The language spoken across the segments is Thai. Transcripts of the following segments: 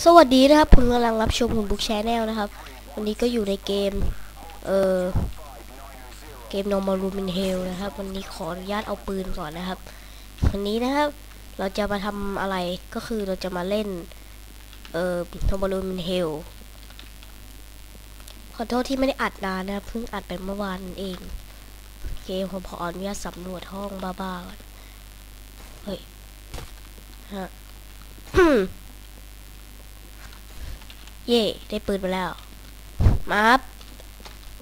สวัสดีนะครับคุณกำลังรับชมผมบุ๊กแชนแนลนะครับ วันนี้ก็อยู่ในเกม เอ่อ เกม Normal r o o m in Hell นะครับ วันนี้ขออนุญาตเอาปืนก่อนนะครับ วันนี้นะครับ เราจะมาทำอะไรก็คือเราจะมาเล่น เอ่อ Normal r o o m in Hell ขอโทษที่ไม่ได้อัดนานนะครับเพิ่งอัดไปเมื่อวานเอง เกมผมขออนุญาตสำรวจห้องบ้าๆก่อนเฮ้ยฮะ เย่ได้ปืนมาแล้ว มาครับ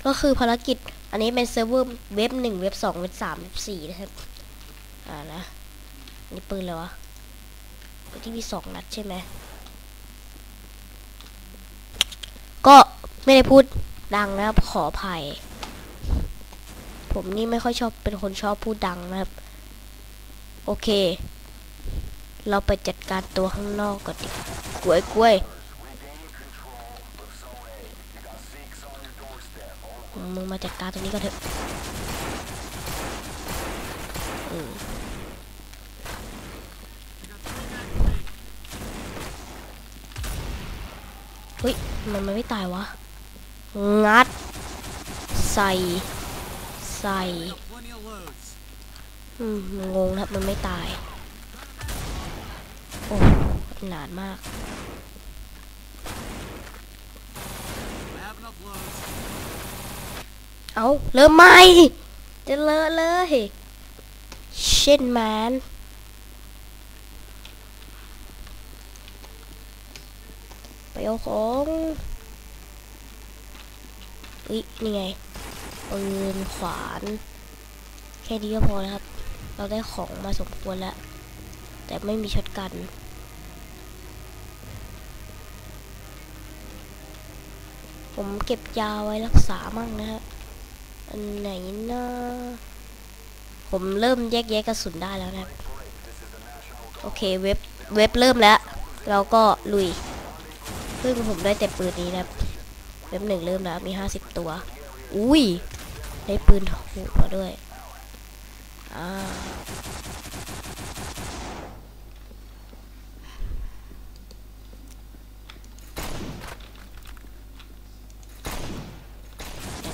ก็คือภารกิจ อันนี้เป็นเซิร์ฟเวอร์เว็บหนึ่งเว็บสองเว็บสามเว็บสี่นะครับ อ่านะนี่ปืนเลยวะปืนที่มีสองนัดใช่ไหม ก็ไม่ได้พูดดังนะครับ ขออภัย ผมนี่ไม่ค่อยชอบเป็นคนชอบพูดดังนะครับ โอเค เราไปจัดการตัวข้างนอกก่อนดิกล้วยกล้วย มึงมาจัดการตรงนี้ก็เถอะเฮ้ย มันมันไม่ตายวะ งัด ใส่ ใส่อืมมันงงครับมันไม่ตาย โอ้นานมาก เอาเริ่มใหม่ จะเลอะเลยเช่นแมนไปเอาของอุ๊ยนี่ไงปืนขวาน แค่นี้ก็พอแล้วครับ เราได้ของมาสมควรแล้ว แต่ไม่มีช็อตกันผมเก็บยาไว้รักษามั่งนะฮะ อันไหนนะผมเริ่มแยกแยะกระสุนได้แล้วนะ โอเคเว็บเว็บเริ่มแล้ว เราก็ลุย ซึ่งผมได้แต่ปืนนี้นะเว็บหนึ่งเริ่มแล้วมีห้าสิบตัว อุ้ย ได้ปืนถูกมาด้วย อ่า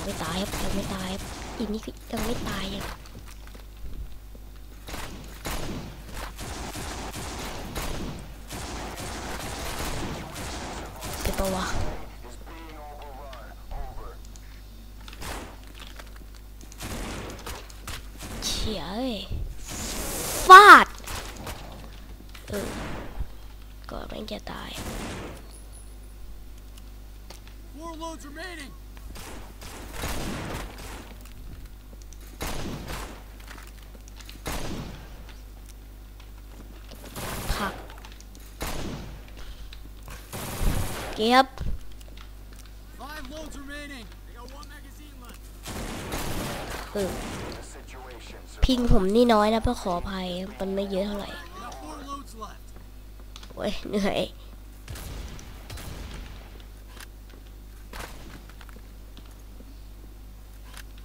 ไม่ตายครับยังไม่ตายครับอีกนี่คือยังไม่ตายยังป็นปะวะเฉียเอ้ยฟาด เออ ก็แม่งจะตาย Four loads remaining. ผัก เก็บ Five loads remaining. I got one magazine left. เออพิงผมนี่น้อยนะเพื่อขออภัยมันไม่เยอะเท่าไหร่ I got four loads left. โอ้ยเหนื่อย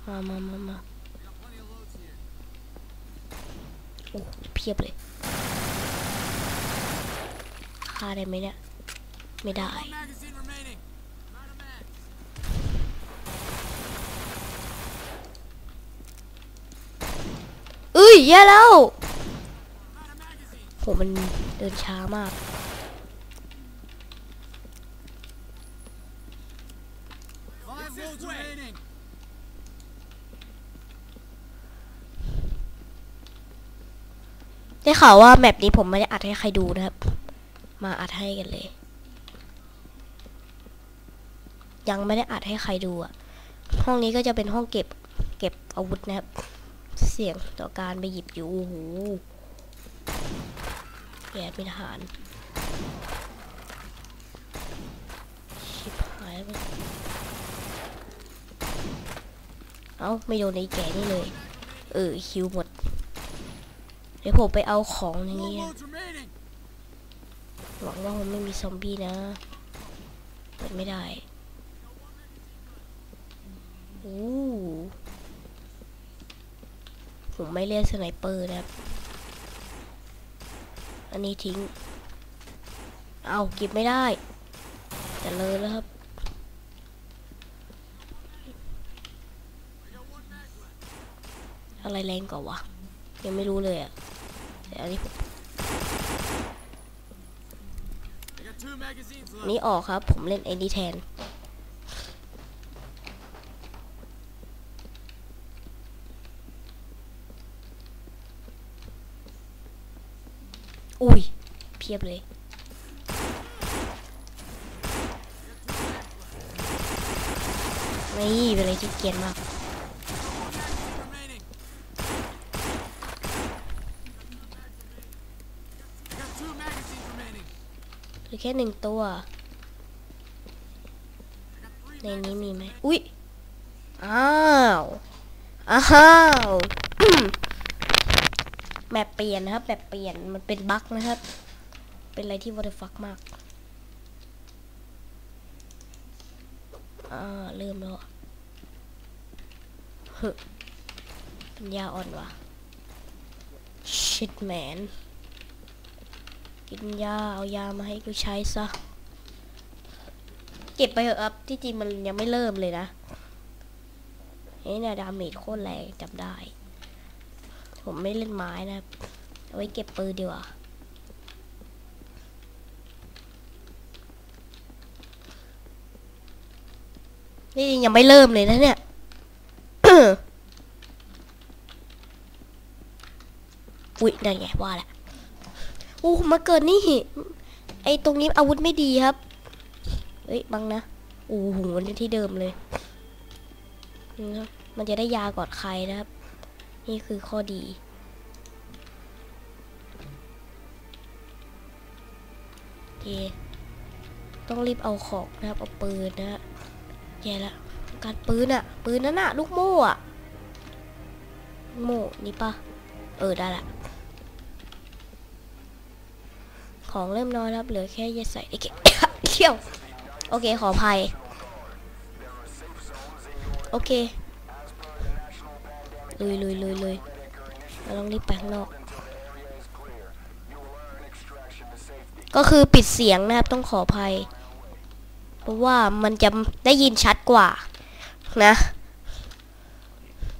มามามามา I got plenty of loads here. โอ้เพียบเลยฆ่าได้ไหมเนี่ย ไม่ได้ เอ้ยแย่แล้ว I'm out of magazine. โหมันเดินช้ามาก ได้ข่าวว่าแมปนี้ผมไม่ได้อัดให้ใครดูนะครับ มาอัดให้กันเลย ยังไม่ได้อัดให้ใครดูอะห้องนี้ก็จะเป็นห้องเก็บเก็บอาวุธนะครับ เสี่ยงต่อการไปหยิบอยู่โอ้โหแย่เป็นทหารชิบหายแล้วมึงเอ้าไม่โดนไอ้แก่นี่เลย เออคิวหมด เดี๋ยวผมไปเอาของอย่างนี้นะหวังว่ามันไม่มีซอมบี้นะ เปิดไม่ได้ โอ้ผมไม่เรียกสไนเปอร์นะครับ อันนี้ทิ้ง เอาเก็บไม่ได้จะเลยแล้วครับ อะไรแรงกว่าวะ ยังไม่รู้เลยอะแต่อันนี้ผมนนี้ออกครับ ผมเล่นไอ้นี่แทน อุ้ย เพียบเลย นี่เป็นอะไรที่เกียนมาก remaining. I got two magazines remaining. เหลือแค่หนึ่งตัว ในนี้มีไหม อุ๊ย อ้าว อ้าว แมปเปลี่ยนนะครับแบบเปลี่ยน มันเป็นบั๊กนะครับ เป็นอะไรที่ what the fuck มาก อ่าเริ่มแล้วเฮ้ปัญญาอ่อนว่ะ shit man กินยา เอายามาให้กูใช้ซะ เก็บไปเถอะครับที่จริงมันยังไม่เริ่มเลยนะเฮ้ยเนี่ยดาเมจโคตรแรงจำได้ ผมไม่เล่นไม้นะ เอาไว้เก็บปืนดีกว่า นี่ยังไม่เริ่มเลยนะเนี่ยอุ๊ยนั่นไงว่าแหละโอ้มาเกิดนี่ ไอตรงนี้อาวุธไม่ดีครับ เฮ้ยบังนะโอ้โหนี่ที่เดิมเลยนะมันจะได้ยาก่อนใครนะครับ นี่คือข้อดีโอเคต้องรีบเอาของนะครับ เอาปืนนะฮะ แย่ละการปืนอะปืนนั่นอะลูกโม่อะโม่นี่ปะเออได้ละของเริ่มน้อยแล้วครับเหลือแค่ยาใส่ไอ้เกเขี้ยวโอเคขออภัยโอเคลุยลุยลุยลุยเราต้องรีบไปข้างนอก ก็คือปิดเสียงนะครับต้องขออภัย เพราะว่ามันจะได้ยินชัดกว่านะ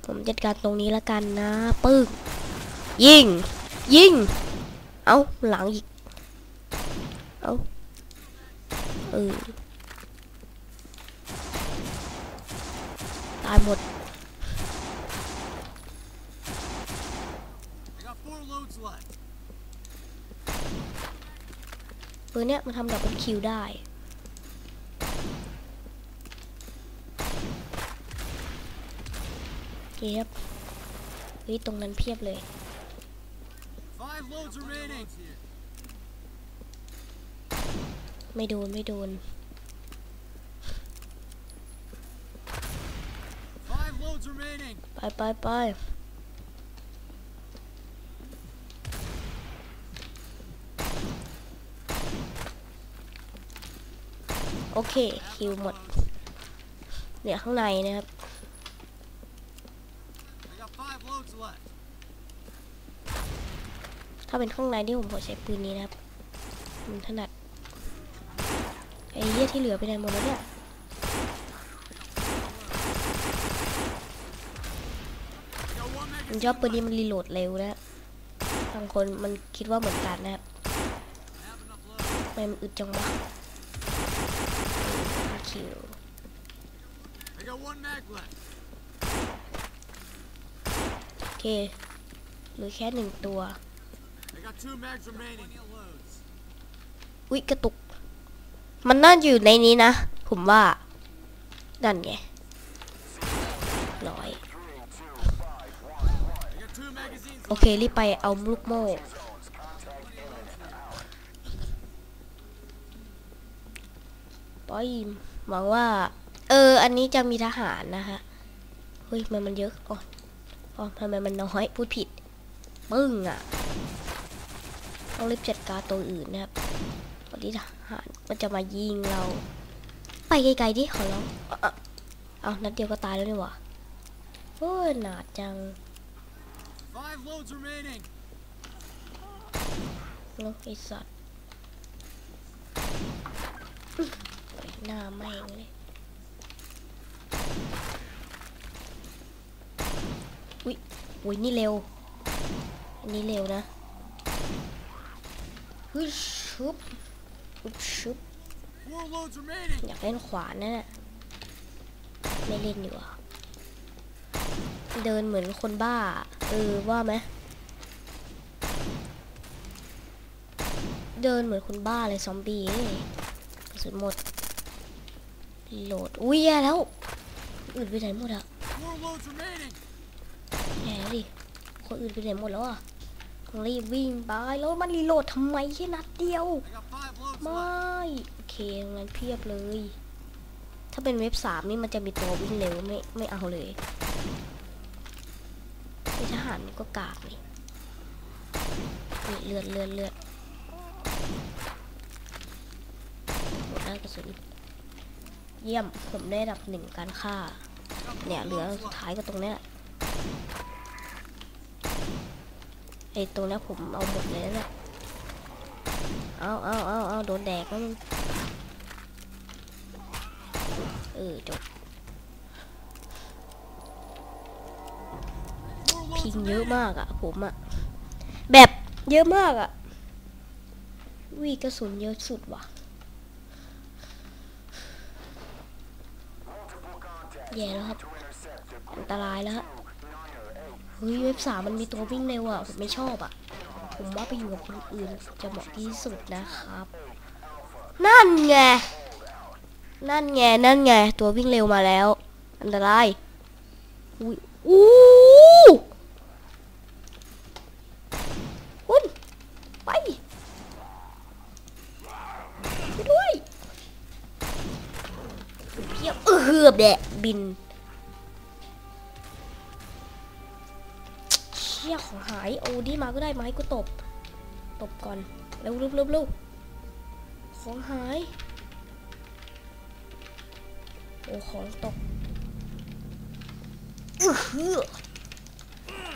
ผมจัดการตรงนี้แล้วกันนะปึ้งยิง ยิง เอาหลังอีก เอาเออตายหมดปืนเนี้ยมันทำดับเบิลคิวได้โอเคครับเฮ้ยตรงนั้นเพียบเลย Five loads remaining. ไม่โดนไม่โดน Five loads remaining. ไปไปไปโอเคคิวหมดเหลือข้างในนะครับ ถ้าเป็นข้างในที่ผมขอใช้ปืนนี้นะครับมันถนัดไอ้เหี้ยที่เหลือไปไหนหมดแล้วเนี่ย I got one ผมชอบปืนนี้มันรีโหลดเร็วนะบางคนมันคิดว่าเหมือนกันนะครับไมมันอึดจังวะคิวโอเคหลือแค่หนึ่งตัว อุ๊ยกระตุก มันน่าอยู่ในนี้นะ ผมว่านั่นไงร้อยโอเค รีบไปเอาลูกโม่ปอยหวังว่า เออ อันนี้จะมีทหารนะคะเฮ้ยทำไมมันเยอะอ๋ออ๋อทำไมมันน้อย พูดผิดปึ้งอะ ต้องรีบจัดการตัวอื่นนะครับวันนี้ทหารมันจะมายิงเรา ไปไกลๆดิขอร้องเอาเอาเอานัดเดียวก็ตายแล้วนี่หว่าโอ้ยหนาจัง Five loads remaining. เนอะไอสัตว์ไปหน้าแม่งเลยอุ้ยอุ้ยนี่เร็ว อันนี้เร็วนะ ฮึชุบฮึชุบอยากเล่นขวานนั่นแหละไม่เล่นดีกว่าเดินเหมือนคนบ้า เออว่าไหมเดินเหมือนคนบ้าเลยซอมบี้กระสุนหมด โหลด อุ้ยแย่แล้วอื่นไปไหนหมดอะแย่แล้วดิคนอื่นไปไหนหมดแล้วอะ รีบวิ่งไปแล้วมันรีโหลดทำไมแค่นัดเดียว ไม่โอเคงั้นเพียบเลย ถ้าเป็นเว็บสามนี่มันจะมีตัววิ่งเร็วไม่ไม่เอาเลยไอทหารมันก็กากนี่นี่เลือดเลือดเลือดหมดแล้วกระสุนเยี่ยมผมได้ดับหนึ่งการฆ่าเนี่ยเหลือสุดท้ายก็ตรงเนี้ย ไอตรงเนี้ผมเอาหมดเลยนะเอาเอาเอาเอาโดนแดกแล้วมึงเออจบพิงเยอะมากอะผมอะแบบเยอะมากอะวีกระสุนเยอะสุดว่ะแย่แล้วครับ อันตรายแล้วฮะ ฮ้ยเว็บสามมันมีตัววิ่งเร็วอะผมไม่ชอบอะผมว่าไปอยู่กับคนอื่นจะเหมาะที่สุดนะครับ นั่นไง นั่นไง นั่นไง ตัววิ่งเร็วมาแล้ว อันตรายอุ้ยอู้คุณไปไปด้วยเพียบเออแดะบิน มาก็ได้มาให้กูตบ ตบก่อนเร็วเร็วเร็วเร็วของหาย โอ้ของตก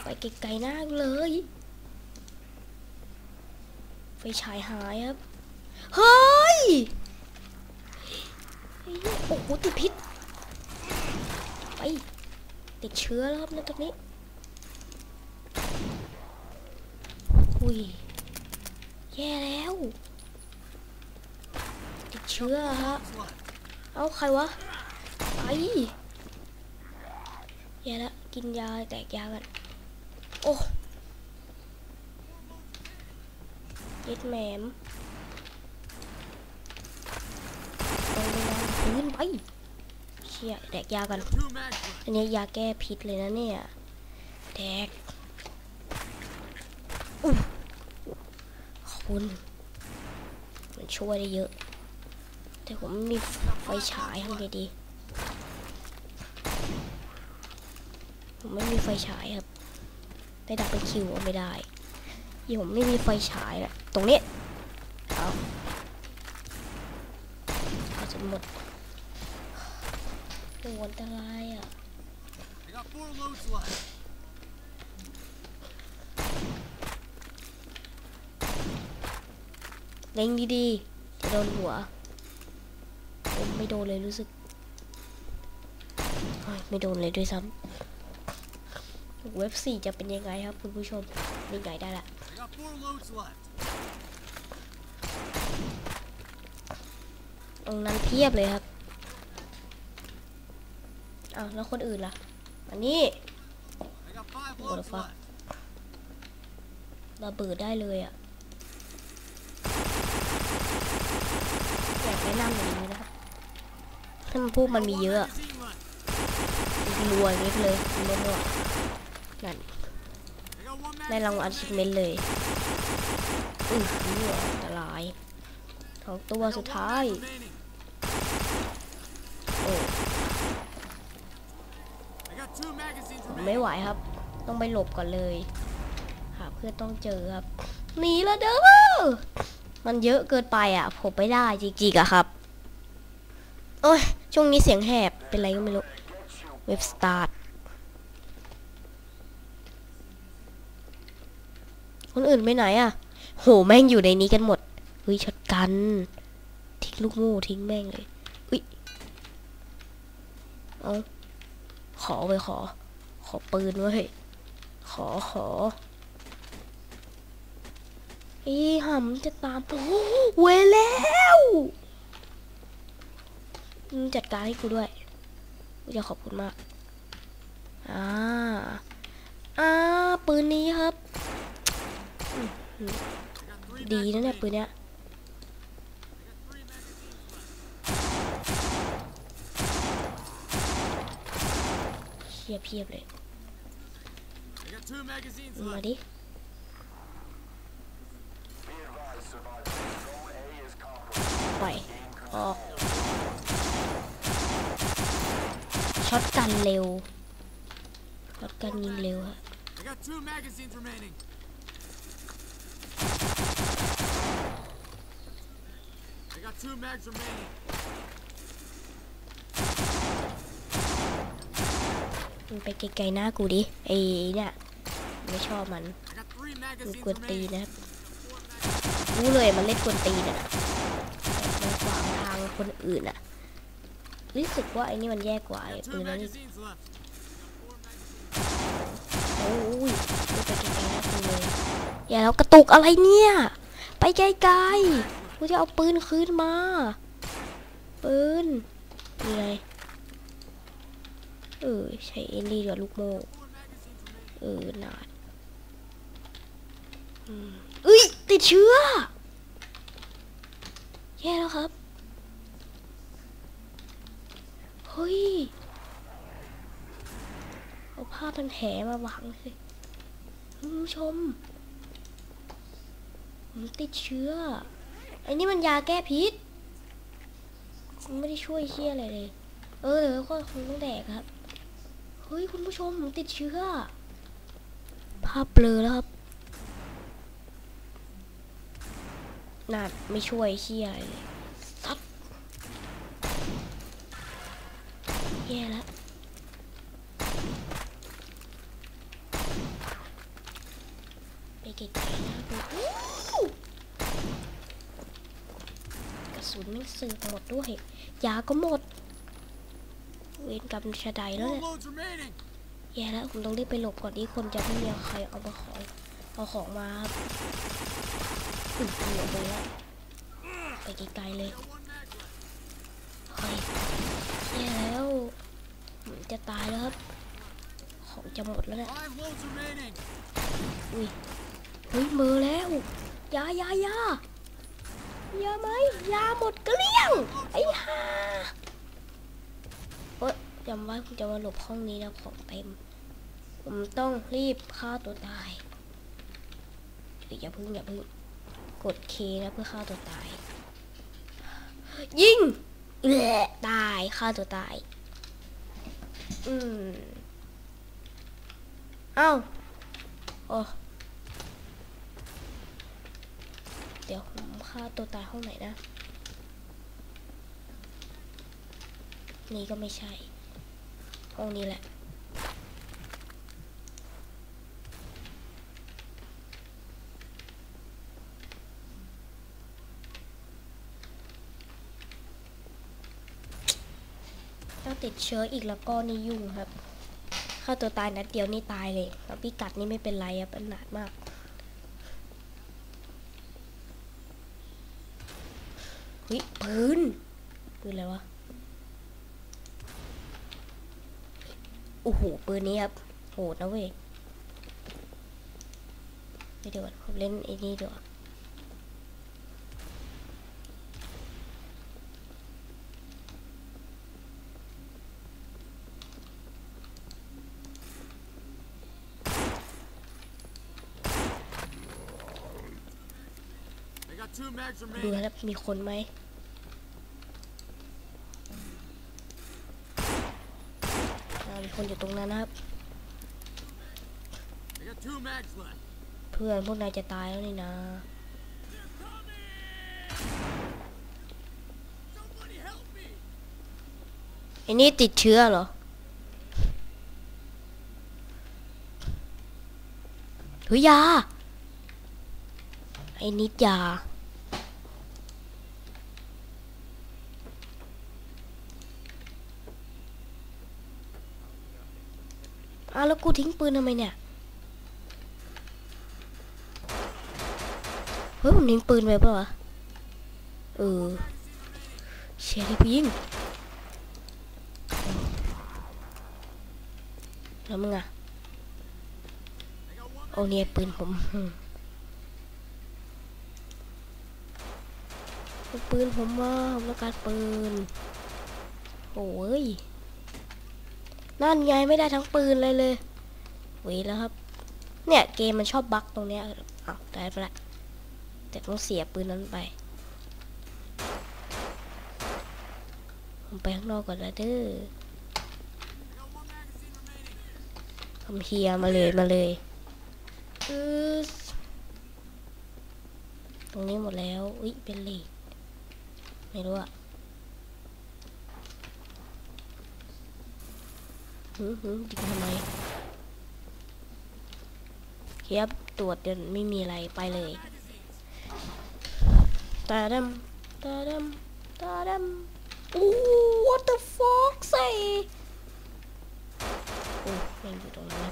ไปไกลๆหน้ากเลย ไฟฉายหายครับ เฮ้ย โอ้โหติดพิษ ไป ติดเชื้อแล้วครับในตรงนี้ อุ้ย แย่แล้ว ติดเชื้อฮะ เอาใครวะ ไอแย่ละกินยาแตกยากัน โอ้เย็ดแหมมลงไปนอนพื้นไปเชี่ยแตกยากัน อันนี้ยาแก้พิษเลยนะเนี่ยแตกอุ๊ยขอบ คุณมันช่วยได้เยอะ แต่ผมไม่มีไฟฉายทำไงดี ผมไม่มีไฟฉายครับไปดับเป็นคิวเอาไม่ได้ยี่ผมไม่มีไฟฉายแหละตรงนี้เอาเอาจนหมดโอ้อันตรายอะ เล็งดีๆจะโดนหัวผมไม่โดนเลยรู้สึก ไม่โดนเลยด้วยซ้ำเว็บสี่จะเป็นยังไงครับคุณผู้ชมนี่ไงได้ละตรงนั้นเพียบเลยครับอ้าวแล้วคนอื่นล่ะอันนี้ I got five What the loads fuck? left. ระเบิดได้เลยอะ อยาก แนะนำอย่างนี้นะครับถ้ามันพวกมันมีเยอะอะ magazine left. รวยนิดเลยมั่วๆนั่นได้รางวัลชิป remaining. เมนเลยอือหืออันตรายสองตัวสุดท้ายโอ้ I got two magazines ผมไม่ไหวครับ ต้องไปหลบก่อนเลย หาเพื่อนต้องเจอครับหนีแล้วเด้อ มันเยอะเกินไปอะ ผมไม่ได้จริงๆอะครับ โอ้ย ช่วงนี้เสียงแหบ เป็นไรก็ไม่รู้ เว็บสตาร์ทคนอื่นไปไหนอะ โห แม่งอยู่ในนี้กันหมดเฮ้ยช็อตกัน ทิ้งลูกโม่ทิ้งแม่งเลยอุ้ยเอาขอไปขอ ขอปืนไว้ยขอขอ อีหำจะตามโอ้โหเวแล้วมึงจัดการให้กูด้วยกูจะขอบคุณมาก อ่า อ่า ปืนนี้ครับ ดีนะเนี่ยปืนเนี้ยเพียบเพียบเลย มาดิ ปล่อย ออก ช็อตกันเร็วช็อตกันยิงเร็วฮะ I got two magazines remaining. I got two mags remaining. มันไปไกลๆหน้ากูดิไอ้เนี่ยไม่ชอบมัน I got three มัน magazines กวนตีน remaining. นะครับ Four magazines. รู้เลยมันเล่นกวนตีนอะแบบมันขวางทางคนอื่นอะ รู้สึกว่าไอ้นี่มันแย่กว่า I ไอ้ got ปื two นนั้นอีก magazines left. I got four magazines. โอ้ยดูไปไกลๆหน้ากูเลยอย่าแล้วกระตุกอะไรเนี่ย ไปไกลๆกูจะเอาปืนคืนมา ปืนนี่ไงเออใช้เอ็นดีกับลูกโม่ Four magazines remaining. เออนาดอืมเอ้ยติดเชื้อแย่แล้วครับ เฮ้ย เอาผ้าพันแผลมาบังสิคุณผู้ชม ผมติดเชื้อ ไอ้นี่มันยาแก้พิษมันไม่ได้ช่วยเชี่ยอะไรเลย เออเดี๋ยวก็คงต้องแดกครับ เฮ้ย คุณผู้ชม ผมติดเชื้อ ภาพเบลอแล้วครับน่าไม่ช่วยเชี่ยอะไรเลยซัด แย่แล้วไปไกลๆนะดูอู้กระสุนไม่สึกหมดด้วยยาก็หมด เวรกรรมชะใดแล้ว Four เนี่ย loads remaining. แย่แล้วผมต้องรีบไปหลบก่อนที่คนจะไม่มีใครเอามาของเอาของมาครับอุ้ยเหลือไปแล้วไปไกลๆเลย I got one mag left. เฮ้ยแย่แล้วผม จะตายแล้วครับ ของจะหมดแล้วเนี่ย Five loads remaining. อุ้ยเฮ้ยมือแล้วยายายายาไหมยาหมดเกลี้ยงไอ้ห่าเอ้ยจำไว้ผมจะมาหลบห้องนี้นะของเต็ม ผมต้องรีบฆ่าตัวตายอยอย่าพึ่งอย่าพึ่งกดเคนะเพื่อฆ่าตัวตาย ยิงเอะตายฆ่าตัวตาย อืมเอ้าโอ้เดี๋ยวผมฆ่าตัวตายห้องไหนนะ นี่ก็ไม่ใช่ ห้องนี้แหละ ถ้าติดเชื้ออีกแล้วก็นี่ยุ่งครับฆ่าตัวตายนัดเดียวนี่ตายเลยแล้วพี่กัดนี่ไม่เป็นไรครับอันหนาดมากเฮ้ยปืนปืนอะไรวะโอ้โหปืนนี้ครับโหดนะเว้ยไปเดี๋ยวผมเล่นไอ้นี่ดีกว่ ดูนะครับมีคนไหมมีคนอยู่ตรงนั้นนะครับ เพื่อนพวกนายจะตายแล้วนี่นะไอ้นี่ติดเชื้อเหรอเฮ้ยยาไอ้นิดยา อ้าวแล้วกูทิ้งปืนทำไมเนี่ย เฮ้ยผมทิ้งปืนไว้ปะวะ เออ เชียร์ที่ยิงแล้วมึงอะโอเนี่ยปืนผม ปืนผมมาผมต้องการปืน โอ้ย นั่นไงไม่ได้ทั้งปืนเลยเลยเว้ยแล้วครับ เนี่ยเกมมันชอบบั๊กตรงเนี้ยอ้าวได้ไปละแต่ต้องเสียปืนนั้นไป ผมไปข้างนอกก่อนนะเด้อทำเฮียมาเลยมาเลยตรงนี้หมดแล้ว อุ้ยเป็นลีไม่รู้อะ หืมหืมดิงทำไมเคียบตรวจเดินไม่มีอะไรไปเลยตาดำตาดำตาดำโอ้ what the fuck ใส่โอ้แม่งอยู่ตรงนั้น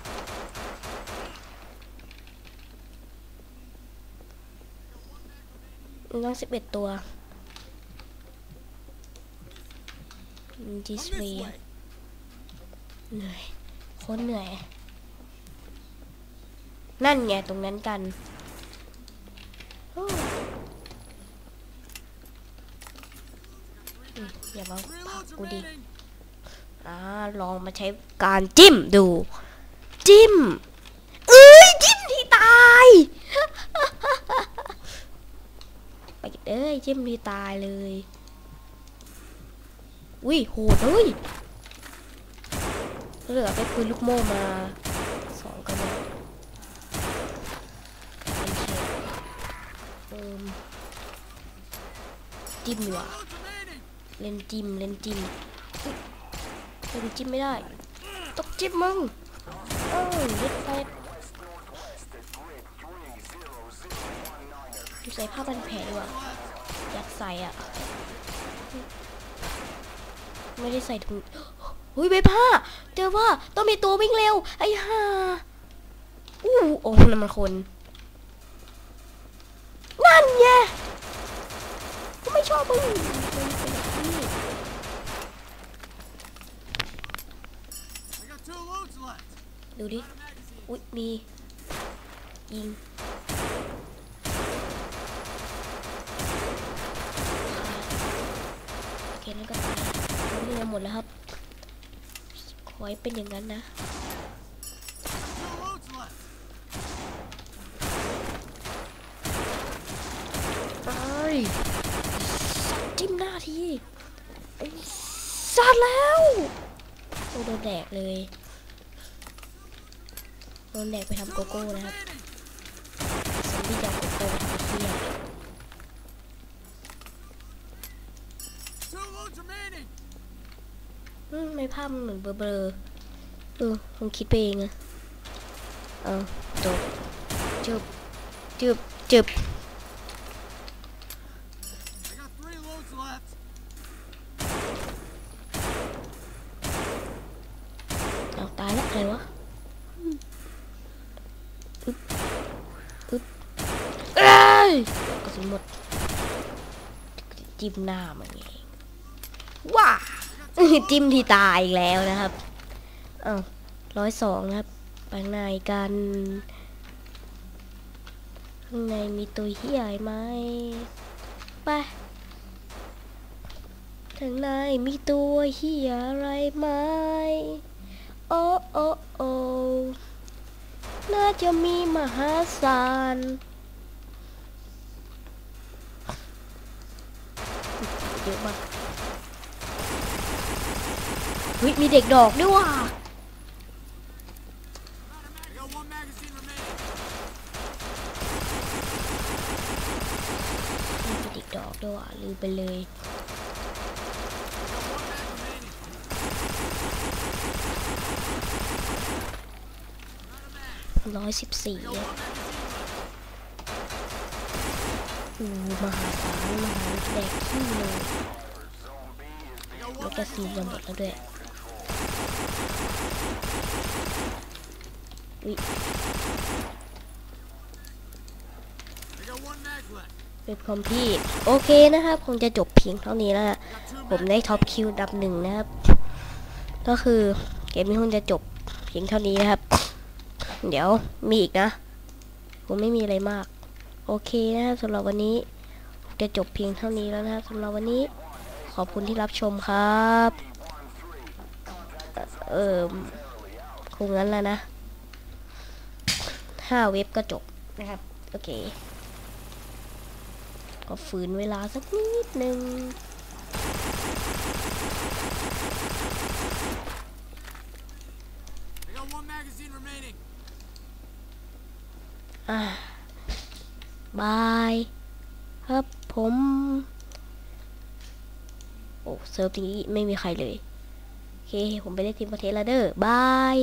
ตั้งสิบเอ็ดตัวดิสเพ this ย์ way. เหนื่อยโคตรเหนื่อย นั่นไงตรงนั้นกันอย่ามาผักกูดิอ่าลองมาใช้การจิ้มดู จิ้ม เอ้ย จิ้มที่ตายไปเอ้ย จิ้มที่ตายเลย อุ้ยโหดเลย เหลือไปปืนลูกโม่มาสองกระบอกโอเอมจิ้มดีกว่าเล่นจิ้มเล่นจิ้มเล่นจิ้มไม่ได้ต้องจิ้มมึงเออยึดไปใส่ผ้าพันแผลดีกว่าอยากใส่อะ ไม่ได้ใส่ถุง หุ้ยใบผ้าเจอว่าต้องมีตัววิ่งเร็ว ไอ้ห่าอู้โอ้นั่นมันคน นั่นไงกูไม่ชอบมึงเป็นแบบนี้ I got two loads left. ดูดิ อุ๊ยมียิงโอเคนั่นก็ตายเรือหมดแล้วครับ ขอให้เป็นอย่างนั้นนะ Two loads left. ตายจิ้มหน้าทีไอ้สัตว์แล้วโอ้โดนแดกเลย โดนแดกไปทำโกโก้นะครับซอมบี้จะเอาโกโก้ไปทำเที่ย Two loads remaining. อืมไม่ ภาพมันเหมือนเบลอๆเออผมคิดไปเองอะเอาจบจึบจึบจึบเอาตายแล้วอะไรวะอึ๊บอึ๊บเอ้ยกระสุนหมดจิ้มหน้ามันเองว้า จิ้มที่ตายอีกแล้วนะครับเอ้าร้อยสองครับไปข้างในกันข้างในมีตัวเหี้ยไหมไปข้างในมีตัวเหี้ยอะไรไหมโอ้โอ้โอ้น่าจะมีมหาศาลเยอะมาก ฮ้ยมีเด็กดอกด้วยว่ะ I got one magazine remaining. มีเด็กดอกด้วยว่ะลืมไปเลย I got one mag remaining. ร้อยสิบสี่ I got one magazine left. อูมหาศาลมหาแดกขี้เลย I got แล้ว one ก็ซี magazine จะหมด left. แล้วด้วย They got one mag left. เว็บคอมพี่โอเคนะครับ คงจะจบเพียงเท่านี้แล้วผมได้ท็อปคิวดับหนึ่งนะครับ ก็คือเกมนี้คงจะจบเพียงเท่านี้นะครับ เดี๋ยวมีอีกนะผมไม่มีอะไรมาก โอเคนะครับสำหรับวันนี้ จะจบเพียงเท่านี้แล้วนะครับสำหรับวันนี้ขอบคุณที่รับชมครับ เออคงงั้นแล้วนะ ห้าเว็บก็จบนะครับ โอเค ก็ฝืนเวลาสักนิดนึง They got one magazine remaining. อ่าบาย ครับผม โอ้เซิร์ฟนี้ไม่มีใครเลย โอเค ผมไปเล่นทีมประเทศแล้วเด้อบาย